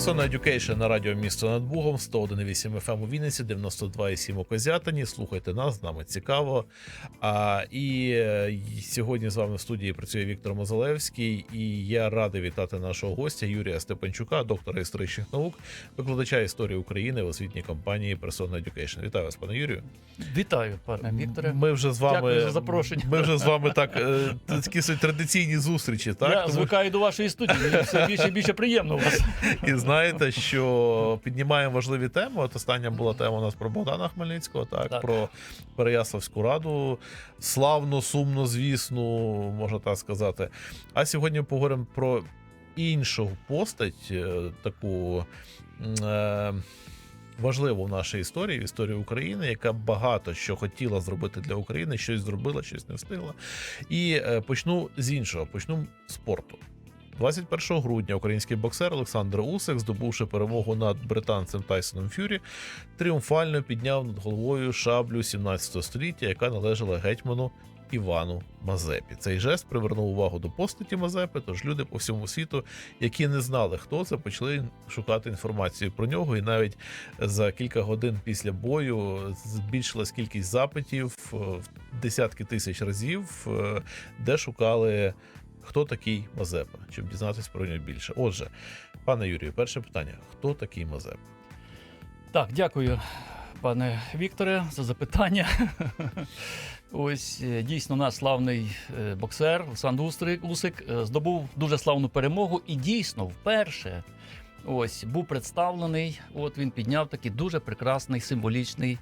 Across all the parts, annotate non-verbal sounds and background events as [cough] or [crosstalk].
Persona Education на радіо місто над Бугом, 101,8 FM у Вінниці, 92,7 у Козятині. Слухайте нас, з нами цікаво. А, і, е, сьогодні з вами в студії працює Віктор Мозалевський, і я радий вітати нашого гостя Юрія Степанчука, доктора історичних наук, викладача історії України в освітній компанії Persona Education. Вітаю вас, пане Юрію. Вітаю, пане Вікторе. Ми вже з вами Дякую за запрошення. Ми вже з вами так е, такі традиційні зустрічі. Так Я Тому звикаю до вашої студії. Все більше і більше приємно у вас. Знаєте, що піднімаємо важливі теми. От остання була тема у нас про Богдана Хмельницького, так, Так. про Переяславську раду. Славно, сумно, звісно, можна так сказати. А сьогодні поговоримо про іншу постать, е, таку. Е, Важливу в нашій історії, в історії України, яка багато що хотіла зробити для України, щось зробила, щось не встигла. І е, почну з іншого, почну з спорту. 21 грудня український боксер Олександр Усик, здобувши перемогу над британцем Тайсоном Фюрі, тріумфально підняв над головою шаблю 17 століття, яка належала гетьману Івану Мазепі. Цей жест привернув увагу до постаті Мазепи, тож люди по всьому світу, які не знали, хто це, почали шукати інформацію про нього. І навіть за кілька годин після бою збільшилась кількість запитів е, в десятки тисяч разів, е, де шукали хто такий Мазепа, щоб дізнатися про нього більше. Отже, пане Юрію, перше питання: хто такий Мазепа? Так, дякую, пане Вікторе, за запитання. [laughs] Ось е, дійсно наш славний е, боксер Олександр Усик е, здобув дуже славну перемогу і дійсно вперше ось був представлений. От він підняв такий дуже прекрасний символічний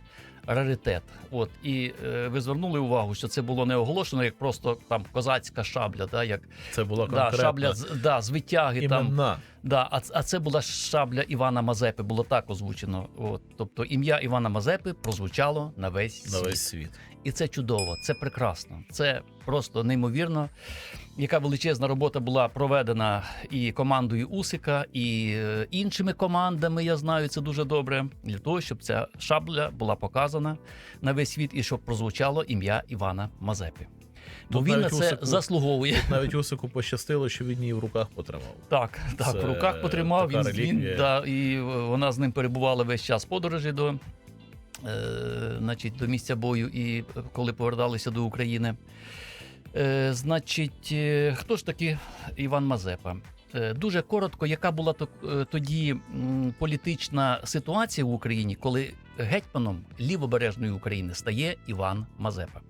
раритет. От і е, ви звернули увагу, що це було не оголошено як просто там козацька шабля, да, як Це була да, шабля з да, з витяги там. Да, а, а це була шабля Івана Мазепи, було так озвучено. От, тобто ім'я Івана Мазепи прозвучало на весь на світ. весь світ. І це чудово, це прекрасно, це просто неймовірно. Яка величезна робота була проведена і командою Усика, і е, іншими командами, я знаю це дуже добре, для того, щоб ця шабля була показана на весь світ і щоб прозвучало ім'я Івана Мазепи. Бо Тут він на це Усику- заслуговує. Навіть Усику пощастило, що він її в руках потримав. Так, так, Це в руках потримав, він, він да, і вона з ним перебувала весь час подорожі до, е, значить, до місця бою, і коли поверталися до України. Е, значить, е, хто ж таки Іван Мазепа? Е, Дуже коротко, яка була е, тоді політична ситуація в Україні, коли гетьманом лівобережної України стає Іван Мазепа.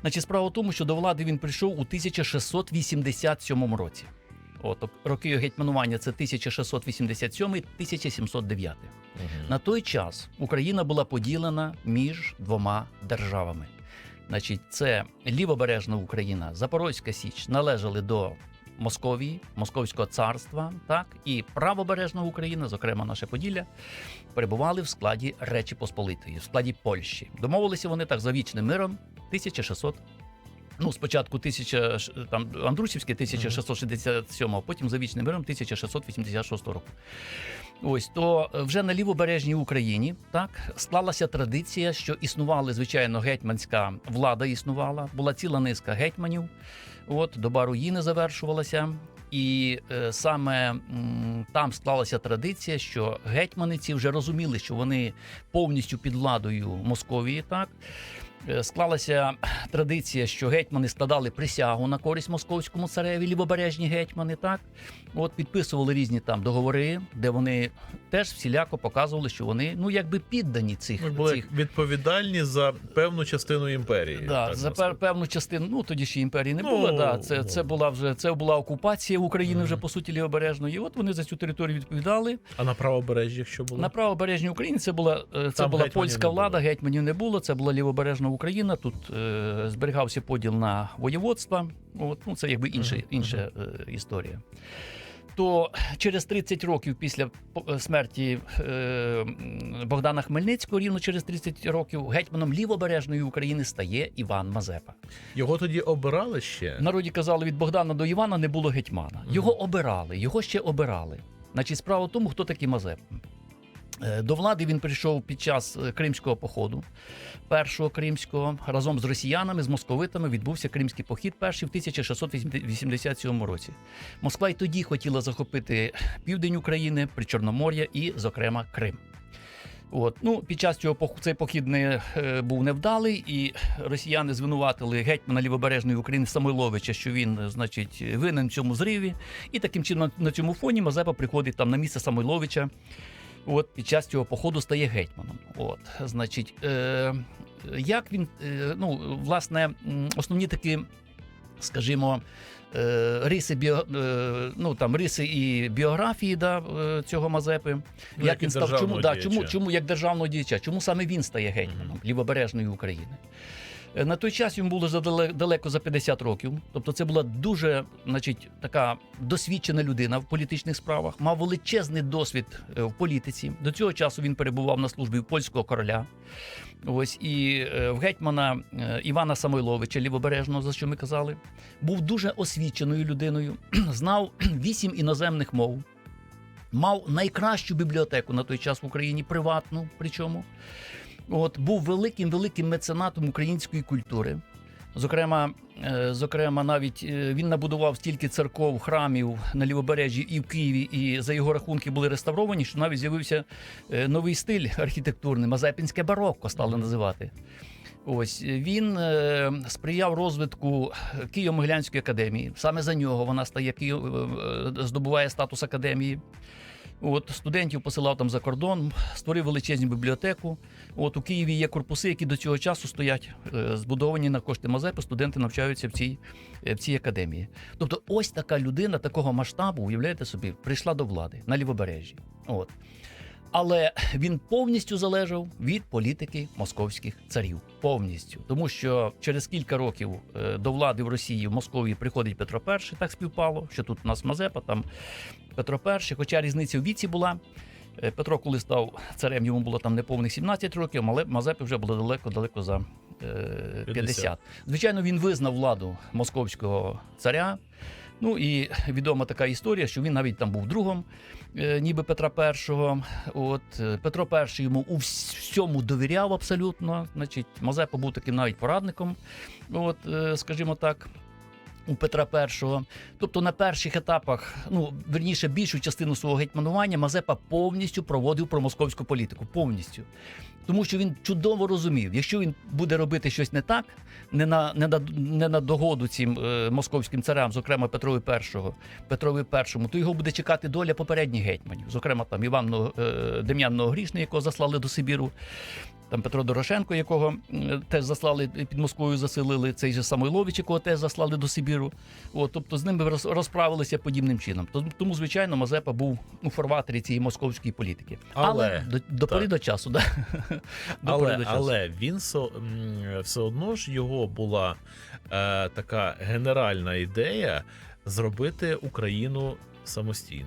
Значить, справа в тому, що до влади він прийшов у 1687 році. От роки його гетьманування це 1687-1709. Мгм. На той час Україна була поділена між двома державами. Значить, це лівобережна Україна, Запорозька Січ належали до Московії, Московського царства, так і правобережна Україна, зокрема наше Поділля, перебували в складі Речі Посполитої, в складі Польщі. Домовилися вони так за вічним миром 1600 Ну, спочатку 1000, ш- там Андрусівське 1667, а потім за вічним миром 1686 року. Ось то е, вже на лівобережній Україні так склалася традиція, що існували, звичайно, гетьманська влада існувала, була ціла низка гетьманів. От доба руїни завершувалася. І е, саме м, там склалася традиція, що гетьмани ці вже розуміли, що вони повністю під владою Московії, так склалася традиція, що гетьмани складали присягу на користь московському цареві, лівобережні гетьмани, так от підписували різні там договори, де вони теж всіляко показували, що вони ну якби піддані цих Ми були цих відповідальні за певну частину імперії. Да, так за пер, певну частину, ну тоді ще імперії не Ну, було. Да, це, ну. це була вже це була окупація України, вже по суті лівобережної. І от вони за цю територію відповідали. А на правобережжі що було? На правобережній Україні це була е, це Там була польська влада, гетьманів не було. Це була лівобережна Україна. Тут е, зберігався поділ на воєводства. От, ну, це якби інша, інша е, історія. То через 30 років після смерті е, Богдана Хмельницького, рівно через 30 років, гетьманом лівобережної України стає Іван Мазепа. Його тоді обирали ще. В народі казали, від Богдана до Івана не було гетьмана. Його обирали, його ще обирали. Значить, справа в тому, хто такий Мазепа. Е, До влади він прийшов під час е, кримського походу, першого кримського, разом з росіянами, з московитами відбувся кримський похід перший в 1687 році. Москва й тоді хотіла захопити південь України, Причорномор'я і, зокрема, Крим. От ну під час цього цей похід не е, був невдалий, і росіяни звинуватили гетьмана лівобережної України Самойловича, що він, е, значить, винен в цьому зриві. І таким чином на цьому фоні Мазепа приходить там на місце Самойловича. От під час цього походу стає гетьманом. От, значить, е, як він, е, ну, власне, основні такі, скажімо, е, риси біо, е, ну там риси і біографії да, е, цього Мазепи. Ну, як він став, чому, да, чому, чому як державного діяча? Чому саме він стає гетьманом Мгм. лівобережної України? Е, На той час йому було далеко за 50 років. Тобто, це була дуже, значить, така досвідчена людина в політичних справах, мав величезний досвід е, в політиці. До цього часу він перебував на службі польського короля. Ось і е, в гетьмана Івана Самойловича Лівобережного, за що ми казали, був дуже освіченою людиною, [clears throat] знав [clears throat] вісім іноземних мов, мав найкращу бібліотеку на той час в Україні, приватну, причому. От, був великим великим меценатом української культури. Зокрема, е, зокрема, навіть е, він набудував стільки церков, храмів на лівобережжі і в Києві, і за його рахунки були реставровані, що навіть з'явився е, новий стиль архітектурний, мазепінське барокко стали називати. Ось він сприяв розвитку Києво-Могилянської академії. Саме за нього вона стає здобуває статус академії. От студентів посилав там за кордон, створив величезну бібліотеку. От у Києві є корпуси, які до цього часу стоять е, збудовані на кошти Мазепи. Студенти навчаються в цій, е, в цій академії. Тобто, ось така людина такого масштабу, уявляєте собі, прийшла до влади на лівобережжі. От. Але він повністю залежав від політики московських царів. Повністю. Тому що через кілька років е, до влади в Росії в Московії приходить Петро І, так співпало, що тут у нас Мазепа, там Петро І, хоча різниця в віці була. Е, Петро, коли став царем, йому було там неповних 17 років, але Мазепі вже було далеко-далеко за е, 50. 50. Звичайно, він визнав владу московського царя. Ну і відома така історія, що він навіть там був другом, е, ніби Петра І. От е, Петро І йому у вс- всьому довіряв абсолютно. Значить, Мазепа був таким навіть порадником. От, е, скажімо так. У Петра І. Тобто на перших етапах, ну верніше, більшу частину свого гетьманування Мазепа повністю проводив промосковську політику. Повністю. Тому що він чудово розумів, якщо він буде робити щось не так, не на, не на, не на догоду цим е, московським царям, зокрема Петрові І, Петрові І, то його буде чекати доля попередніх гетьманів, зокрема там Іван е, Дем'ян Новогрішний, якого заслали до Сибіру. Там Петро Дорошенко, якого теж заслали під Москвою, заселили, цей же Самойлович, якого теж заслали до Сибіру. От, тобто з ними роз- розправилися подібним чином. Тому- звичайно, Мазепа був у фарватері цієї московської політики. Але, до, до пори до часу, да. До Але, до часу. але він со, все одно ж його була е, така генеральна ідея зробити Україну самостійною.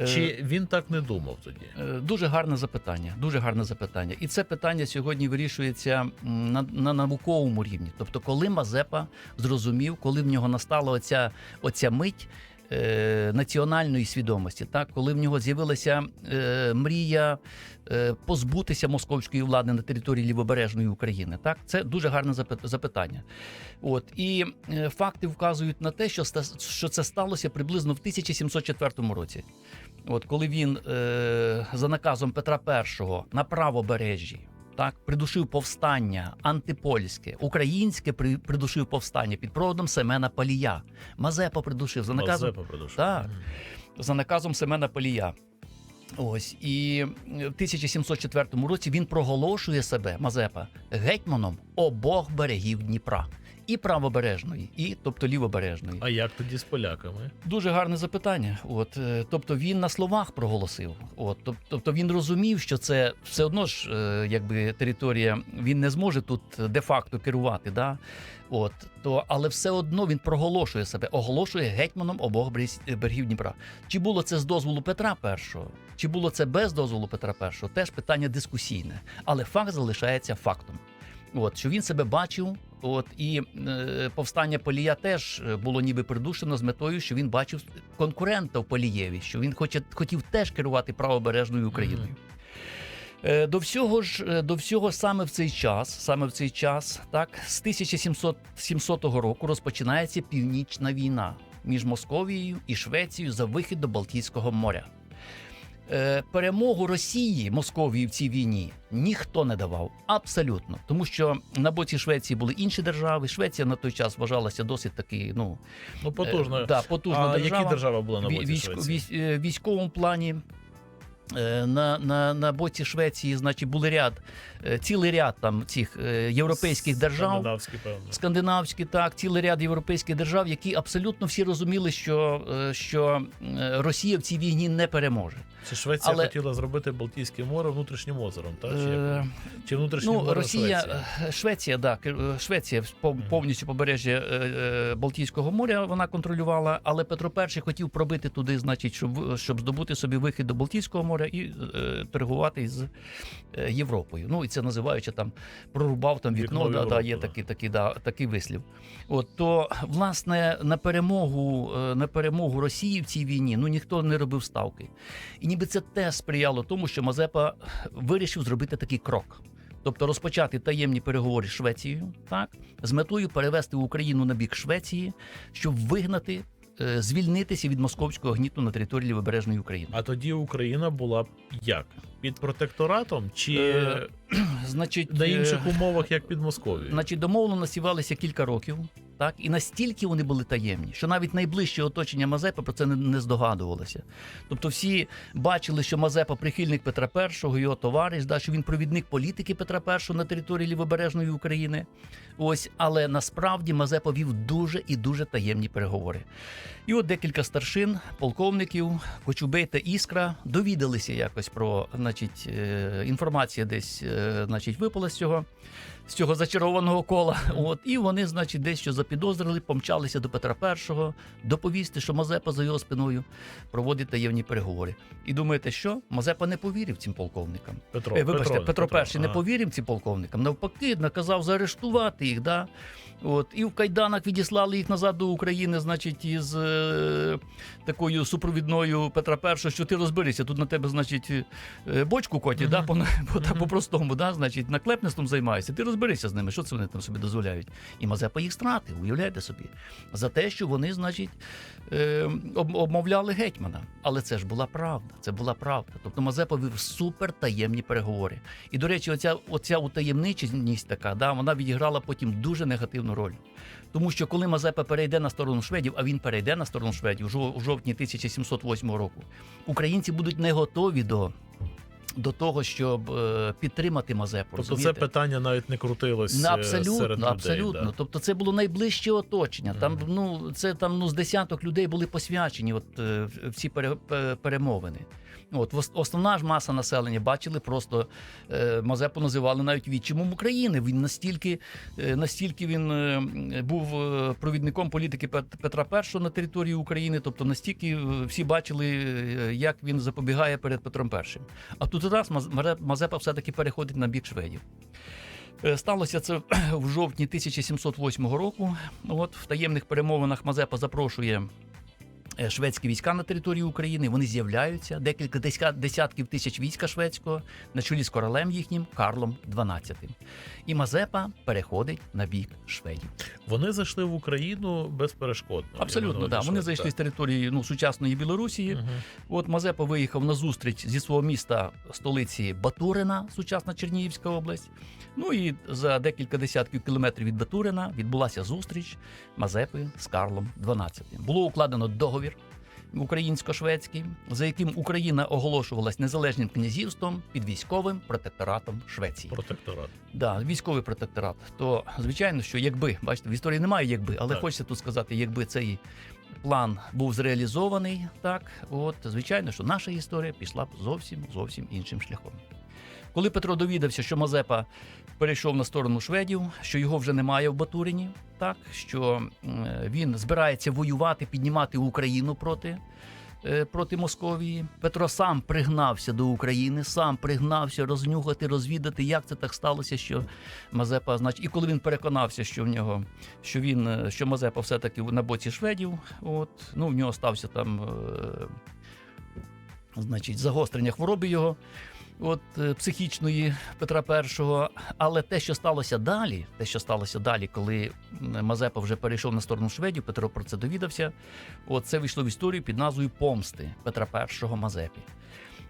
Е, Чи він так не думав тоді? Е, Дуже гарне запитання. Дуже гарне запитання. І це питання сьогодні вирішується на, на науковому рівні. Тобто, коли Мазепа зрозумів, коли в нього настала оця, оця мить. Е, Національної свідомості, так коли в нього з'явилася е, мрія е, позбутися московської влади на території лівобережної України, так це дуже гарне запитання. От і е, факти вказують на те, що що це сталося приблизно в 1704 році. От коли він е, за наказом Петра І на правобережжі так придушив повстання антипольське, українське при, придушив повстання під проводом Семена Палія. Мазепа придушив за наказом Мазепа придушив. Так. За наказом Семена Палія. Ось і в 1704 році він проголошує себе Мазепа гетьманом обох берегів Дніпра. І правобережної, і тобто лівобережної. А як тоді з поляками? Дуже гарне запитання. От е, тобто він на словах проголосив. От тобто він розумів, що це все одно ж, е, якби територія, він не зможе тут де-факто керувати. Да? От то, але все одно він проголошує себе, оголошує гетьманом обох берегів Дніпра. Чи було це з дозволу Петра І, чи було це без дозволу Петра І, теж питання дискусійне, але факт залишається фактом. От що він себе бачив От і е, повстання Полія теж е, було ніби придушено з метою, що він бачив конкурента в Полієві, що він хоче, хотів теж керувати правобережною Україною. Е, До всього ж е, до всього саме в цей час, саме в цей час, так з 1700 року розпочинається північна війна між Московією і Швецією за вихід до Балтійського моря. Е, Перемогу Росії Московії в цій війні ніхто не давав абсолютно, тому що на боці Швеції були інші держави. Швеція на той час вважалася досить таки, ну Ну, потужно. е, да, потужна а держава. які держава була на боці Швеції? військ- е, військовому плані. Е, На, на, на боці Швеції, значить, були ряд, е, цілий ряд там цих е, європейських держав, Скандинавські, певно. скандинавські, так, цілий ряд європейських держав, які абсолютно всі розуміли, що, що Росія в цій війні не переможе. Чи Швеція Але- хотіла зробити Балтійське море внутрішнім озером, так? Чи? Е, Чи внутрішнім Ну, Росія, Швеція? Швеція, да, Швеція по- повністю побережжя Балтійського моря вона контролювала, але Петро І хотів пробити туди, значить, щоб, щоб здобути собі вихід до Балтійського моря і е, торгувати з е, Європою. Ну і це називаючи там прорубав там вікно. Вікно да, да, є да. такий, такий, да, такий вислів. От то власне на перемогу е, на перемогу Росії в цій війні ну ніхто не робив ставки. І ніби це теж сприяло тому, що Мазепа вирішив зробити такий крок. Тобто розпочати таємні переговори з Швецією, так з метою перевести Україну на бік Швеції, щоб вигнати, звільнитися від московського гніту на території Лівобережної України. А тоді Україна була б як? Під протекторатом чи Е, [clears throat] Значить, на е, інших умовах, як під Московією? Значить, домовленості насівалися кілька років, так і настільки вони були таємні, що навіть найближче оточення Мазепи про це не, не здогадувалося. Тобто, всі бачили, що Мазепа прихильник Петра І, його товариш, да, що він провідник політики Петра І на території Лівобережної України. Ось, але насправді Мазепа вів дуже і дуже таємні переговори. І от декілька старшин, полковників, Кочубей та Іскра довідалися якось про, значить, е, інформація десь, е, значить, випала з цього з цього зачарованого кола. [laughs] От і вони, значить, дещо запідозрили, помчалися до Петра І, доповісти, що Мазепа за його спиною проводить таємні переговори. І думаєте, що Мазепа не повірив цим полковникам? Петро, Е, вибачте, Петро, І не повірив цим полковникам. Навпаки, наказав заарештувати їх. Да? От, і в кайданах відіслали їх назад до України, значить, із е, такою супровідною Петра І, що ти розберися, тут на тебе, значить, е, бочку коті, да, Мгм. по, [laughs] по, Мгм. по-простому, да, значить, наклепництвом займаєшся. Ти розберися з ними, що це вони там собі дозволяють. І Мазепа їх стратив, уявляєте собі, за те, що вони, значить, е, обмовляли гетьмана. Але це ж була правда. Це була правда. Тобто Мазепа вів супертаємні переговори. І, до речі, оця, оця утаємниченість така, да, вона відіграла потім дуже негативну роль. Тому що коли Мазепа перейде на сторону шведів, а він перейде на сторону шведів у жов- у жовтні 1708 року, українці будуть не готові до. До того, щоб е, підтримати Мазепу. Тобто це питання навіть не крутилось Ну, е, абсолютно, серед людей. абсолютно. Да. Тобто, це було найближче оточення. Там ну це там ну з десяток людей були посвячені. От всі в ці пере, перемовини. От основна ж маса населення бачили просто е, Мазепу називали навіть відчимом України. Він настільки, е, настільки він е, був провідником політики Пет- Петра І на території України. Тобто настільки всі бачили, як він запобігає перед Петром І. А тут раз Маз- Мазепа все-таки переходить на бік шведів. Сталося це [clears throat] в жовтні 1708 року. От в таємних перемовинах Мазепа запрошує шведські війська на території України. Вони з'являються декілька десятків тисяч війська шведського на чолі з королем їхнім Карлом XII. І Мазепа переходить на бік шведів. Вони зайшли в Україну безперешкодно. Абсолютно, да. Вони зайшли з території ну, сучасної Білорусі. Мгм. От Мазепа виїхав на зустріч зі свого міста столиці Батурина, сучасна Чернігівська область. Ну і за декілька десятків кілометрів від Батурина відбулася зустріч Мазепи з Карлом XII. Було укладено договір українсько-шведський, за яким Україна оголошувалась незалежним князівством під військовим протекторатом Швеції. Протекторат. Да, військовий протекторат. То звичайно, що якби бачите, в історії немає якби, але Так. хочеться тут сказати, якби цей план був зреалізований, так от звичайно, що наша історія пішла б зовсім зовсім іншим шляхом. Коли Петро довідався, що Мазепа перейшов на сторону шведів, що його вже немає в Батурині, так що він збирається воювати, піднімати Україну проти е, проти Московії. Петро сам пригнався до України, сам пригнався рознюхати, розвідати, як це так сталося, що Мазепа, значить, і коли він переконався, що в нього, що він, е, що Мазепа все-таки на боці шведів, от, ну, в нього стався там, е, значить, загострення хвороби його. От е, психічної Петра І. Але те, що сталося далі, те, що сталося далі, коли Мазепа вже перейшов на сторону шведів, Петро про це довідався. От це вийшло в історію під назвою Помсти Петра І Мазепі.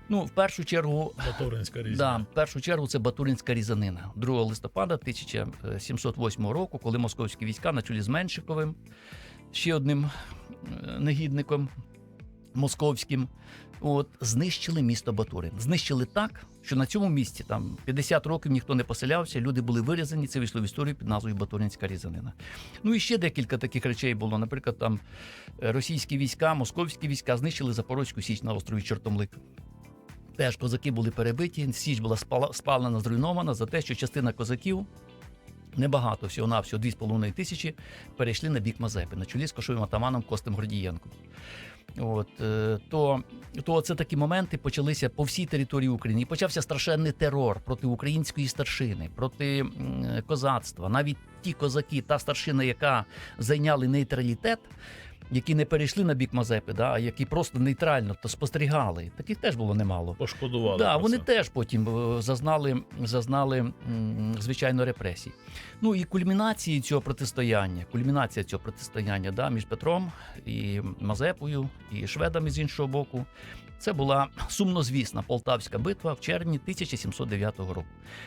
Ну, в першу чергу, Батуринська да, в першу чергу це Батуринська різанина 2 листопада 1708 року, коли московські війська на чолі з Меншиковим, ще одним е, негідником московським, от, знищили місто Батурин. Знищили так, що на цьому місці там 50 років ніхто не поселявся, люди були вирізані. Це вийшло в історію під назвою Батуринська різанина. Ну і ще декілька таких речей було. Наприклад, там е, російські війська, московські війська знищили Запорозьку Січ на острові Чортомлик. Теж козаки були перебиті, Січ була спалена, зруйнована за те, що частина козаків. Небагато всього на всього 2,5 тисячі перейшли на бік Мазепи на чолі з кошовим атаманом Костем Гордієнком. От, е, то, то це такі моменти почалися по всій території України. І почався страшенний терор проти української старшини, проти козацтва. Навіть ті козаки, та старшина, яка зайняли нейтралітет, які не перейшли на бік Мазепи, да, а які просто нейтрально то спостерігали. Таких теж було немало. Пошкодували. Да, про вони це. теж потім е, зазнали, зазнали звичайно репресій. Ну і кульмінації цього протистояння, кульмінація цього протистояння да, між Петром і Мазепою, і шведами з іншого боку. Це була сумнозвісна полтавська битва в червні 1709 року.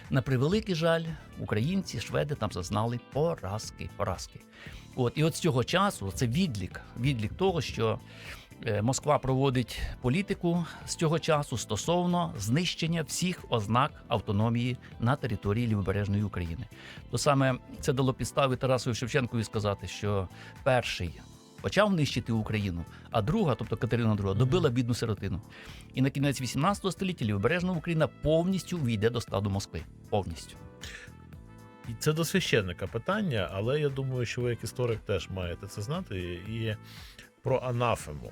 На превеликий жаль, українці, шведи там зазнали поразки. поразки. От, і от з цього часу це відлік, відлік того, що е, Москва проводить політику з цього часу стосовно знищення всіх ознак автономії на території лівобережної України. То саме це дало підстави Тарасові Шевченкові сказати, що перший почав нищити Україну, а друга, тобто Катерина II, добила бідну сиротину. І на кінець 18 століття лівобережна Україна повністю війде до складу Москви. Повністю. І Це до священника питання, але я думаю, що ви як історик теж маєте це знати. І про анафему.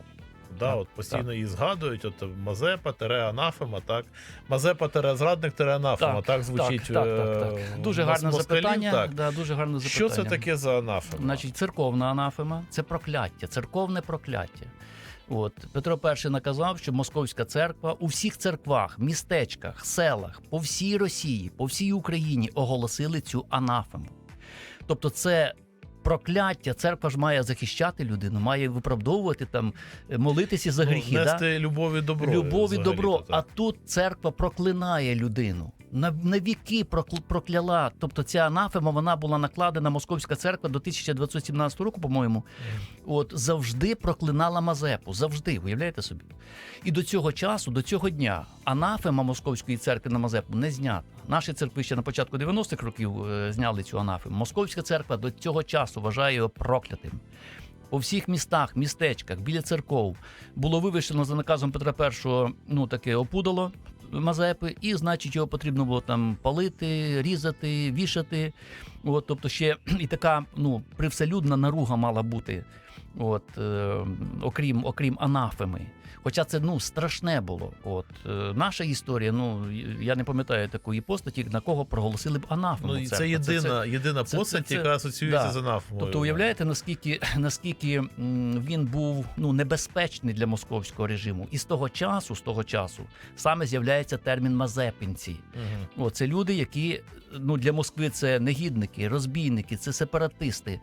Да, Так, от постійно її згадують, от Мазепа, тере анафема, так. Мазепа, тере зрадник, тере анафема. Так, звучить. так, так, так, так. е, Дуже гарне москалів, запитання. Так. Да, дуже гарне Що це таке за анафема? Значить, церковна анафема це прокляття, церковне прокляття. От Петро І наказав, що московська церква у всіх церквах, містечках, селах, по всій Росії, по всій Україні оголосили цю анафему. Тобто, це прокляття. Церква ж має захищати людину, має виправдовувати там, е, молитися за Ну, гріхи. да? любові добро. Любов добро. А тут церква проклинає людину. На, на віки прокляла. Тобто ця анафема вона була накладена Московська церква до 1917 року, по-моєму. От завжди проклинала Мазепу. Завжди, уявляєте собі? І до цього часу, до цього дня, анафема Московської церкви на Мазепу не знята. Наші церкви ще на початку 90-х років е, зняли цю анафему. Московська церква до цього часу вважає його проклятим. По всіх містах, містечках, біля церков було вивішено за наказом Петра І ну, таке опудало Мазепи, і, значить, його потрібно було там палити, різати, вішати. От, тобто ще [clears throat] і така ну, привселюдна наруга мала бути, от, е, окрім, окрім анафеми. Хоча це ну, страшне було. От, е, наша історія, ну я не пам'ятаю такої постаті, на кого проголосили б анафему. Ну, і це єдина, єдина це- постать, це- яка асоціюється да. з анафемою. Тобто, уявляєте, наскільки, наскільки він був ну, небезпечний для московського режиму. І з того часу, з того часу, саме з'являється термін мазепинці. Мгм. О, це люди, які ну, для Москви це негідники, розбійники, це сепаратисти.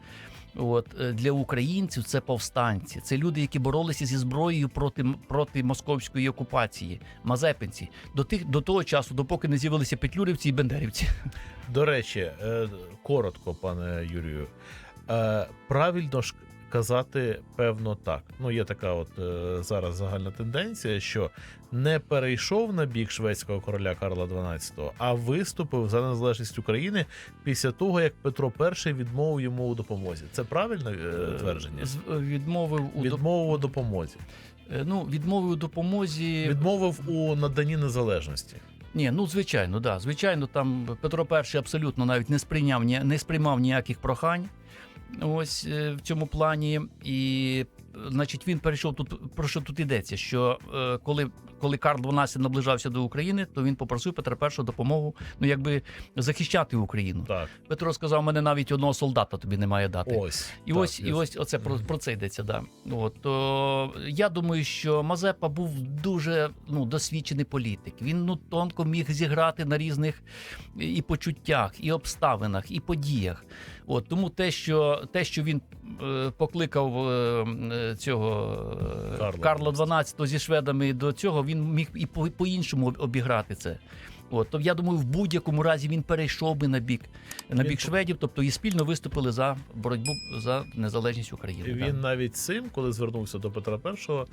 От е, для українців це повстанці, це люди, які боролися зі зброєю проти, проти московської окупації, мазепинці. До тих до того часу, допоки не з'явилися петлюрівці і бендерівці. До речі, е, коротко, пане Юрію. Е, Правильно ж казати, певно, так. Ну, є така от е, зараз загальна тенденція, що не перейшов на бік шведського короля Карла XII, а виступив за незалежність України після того, як Петро І відмовив йому у допомозі. Це правильне твердження? Відмовив у Відмовив у допомозі. Е, ну, відмовив у допомозі. Відмовив у наданні незалежності. Ні, ну звичайно, да. Звичайно, там Петро І абсолютно навіть не сприйняв не сприймав ніяких прохань. Ось е, в цьому плані. І значить, він перейшов тут. Про що тут йдеться? Що е, коли, коли Карл XII наближався до України, то він попросив Петра І допомогу, ну якби захищати Україну. Так, Петро сказав: мене навіть одного солдата тобі немає дати. ось. І так, ось, і ось оце про, про це йдеться. Да. От, то, я думаю, що Мазепа був дуже ну, досвідчений політик. Він ну, тонко міг зіграти на різних і почуттях, і обставинах, і подіях. От, тому те, що, те, що він е, покликав е, е, цього е, Карла Карла XII зі шведами до цього, він міг і по- по-іншому обіграти це. От, то я думаю, в будь-якому разі він перейшов би на бік на бік по- шведів, тобто і спільно виступили за боротьбу за незалежність України. Він навіть цим, коли звернувся до Петра І,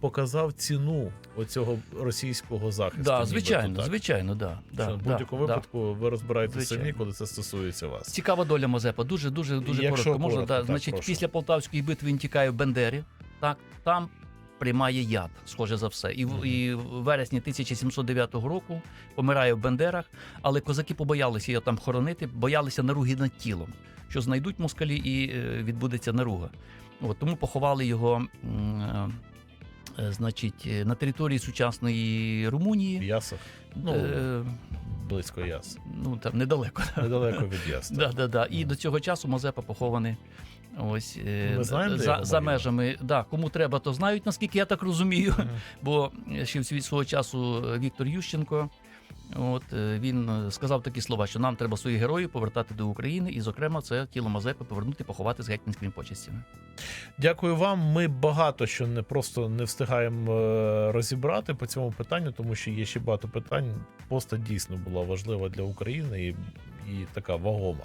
показав ціну оцього російського захисту. да, звичайно, так. звичайно, да, да, в будь-якому да. випадку ви розбираєтеся самі, коли це стосується вас. Цікава доля Мазепа. Дуже, дуже, дуже Якщо коротко. Можна, коротко, да, так, значить, прошу. після Полтавської битви він тікає в Бендері. Так, там приймає яд, схоже за все. І, в- Мгм. і в вересні 1709 року помирає в Бендерах, але козаки побоялися його там хоронити, боялися наруги над тілом, що знайдуть москалі і е, відбудеться наруга. От, тому поховали його. Е, Значить, е, на території сучасної В Румунії, Ясах, ну, е, близько Яс. ну там недалеко. Недалеко від Яс. так. Да, да, да. І до цього часу Мазепа похований. Ось Ми знаємо, за, за межами. Да, кому треба, то знають, наскільки я так розумію. Mm. Бо ще в свій- свого часу Віктор Ющенко. От е, він е, сказав такі слова, що нам треба своїх героїв повертати до України, і, зокрема, це тіло Мазепи повернути, поховати з гетьманськими почестями. Дякую вам. Ми багато що не просто не встигаємо е, розібрати по цьому питанню, тому що є ще багато питань. Поста дійсно була важлива для України і, і така вагома.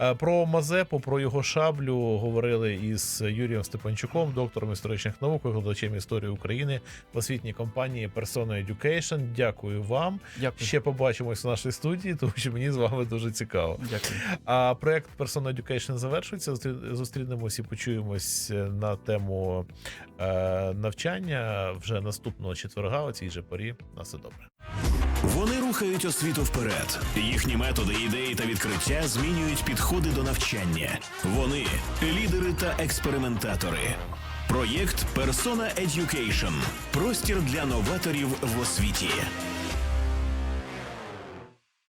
Е, Про Мазепу, про його шаблю говорили із Юрієм Степанчуком, доктором історичних наук, викладачем історії України в освітній компанії Persona Education. Дякую вам. Дякую. Ще побачимось в нашій студії, тому що мені з вами дуже цікаво. Дякую. А проект Persona Education завершується. Зустрінемось і почуємось на тему е, навчання вже наступного четверга о цій же порі. На все добре. Вони рухають освіту вперед. Їхні методи, ідеї та відкриття змінюють підходи до навчання. Вони лідери та експериментатори. Проєкт Persona Education. Простір для новаторів в освіті.